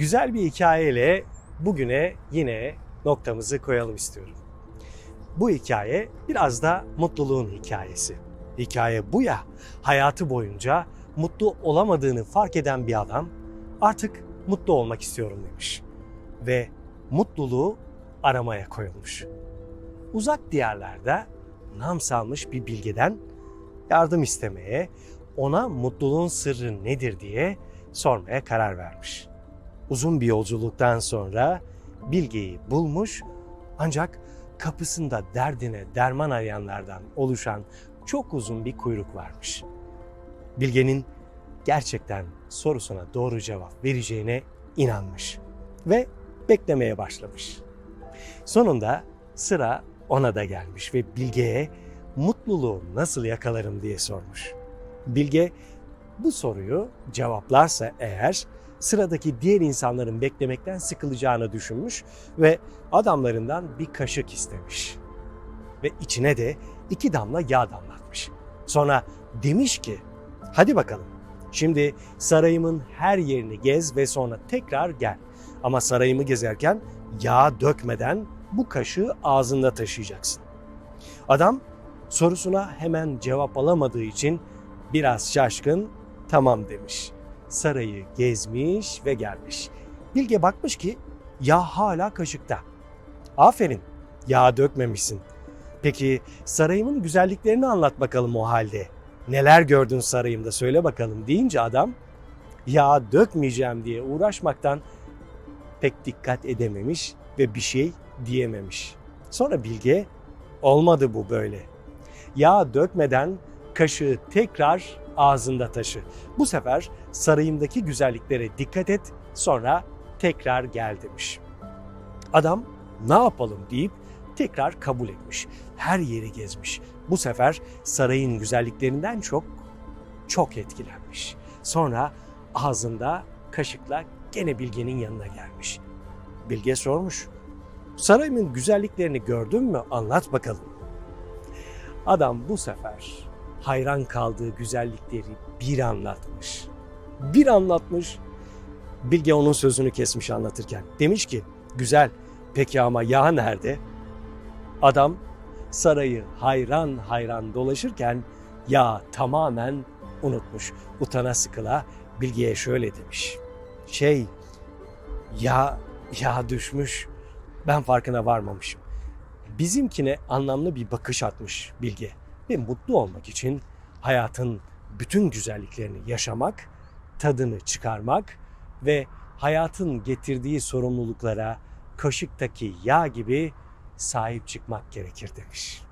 Güzel bir hikayeyle bugüne yine noktamızı koyalım istiyorum. Bu hikaye biraz da mutluluğun hikayesi. Hikaye bu ya, hayatı boyunca mutlu olamadığını fark eden bir adam artık mutlu olmak istiyorum demiş. Ve mutluluğu aramaya koyulmuş. Uzak diyarlarda nam salmış bir bilgeden yardım istemeye, ona mutluluğun sırrı nedir diye sormaya karar vermiş. Uzun bir yolculuktan sonra Bilge'yi bulmuş ancak kapısında derdine derman arayanlardan oluşan çok uzun bir kuyruk varmış. Bilge'nin gerçekten sorusuna doğru cevap vereceğine inanmış ve beklemeye başlamış. Sonunda sıra ona da gelmiş ve Bilge'ye mutluluğu nasıl yakalarım diye sormuş. Bilge bu soruyu cevaplarsa eğer sıradaki diğer insanların beklemekten sıkılacağını düşünmüş ve adamlarından bir kaşık istemiş. Ve içine de iki damla yağ damlatmış. Sonra demiş ki hadi bakalım şimdi sarayımın her yerini gez ve sonra tekrar gel. Ama sarayımı gezerken yağ dökmeden bu kaşığı ağzında taşıyacaksın. Adam sorusuna hemen cevap alamadığı için biraz şaşkın tamam demiş. Sarayı gezmiş ve gelmiş. Bilge bakmış ki yağ hala kaşıkta. Aferin yağ dökmemişsin. Peki sarayımın güzelliklerini anlat bakalım o halde. Neler gördün sarayımda söyle bakalım deyince adam yağ dökmeyeceğim diye uğraşmaktan pek dikkat edememiş ve bir şey diyememiş. Sonra Bilge olmadı bu böyle. Yağ dökmeden kaşığı tekrar ağzında taşı. Bu sefer sarayımdaki güzelliklere dikkat et sonra tekrar gel demiş. Adam ne yapalım deyip tekrar kabul etmiş. Her yeri gezmiş. Bu sefer sarayın güzelliklerinden çok çok etkilenmiş. Sonra ağzında kaşıkla gene Bilge'nin yanına gelmiş. Bilge sormuş. Sarayımın güzelliklerini gördün mü? Anlat bakalım. Adam bu sefer hayran kaldığı güzellikleri bir anlatmış. Bir anlatmış. Bilge onun sözünü kesmiş anlatırken. Demiş ki güzel peki ama yağ nerede? Adam sarayı hayran hayran dolaşırken yağ tamamen unutmuş. Utana sıkıla Bilge'ye şöyle demiş. Şey ya ya düşmüş. Ben farkına varmamışım. Bizimkine anlamlı bir bakış atmış Bilge ve mutlu olmak için hayatın bütün güzelliklerini yaşamak, tadını çıkarmak ve hayatın getirdiği sorumluluklara kaşıktaki yağ gibi sahip çıkmak gerekir demiş.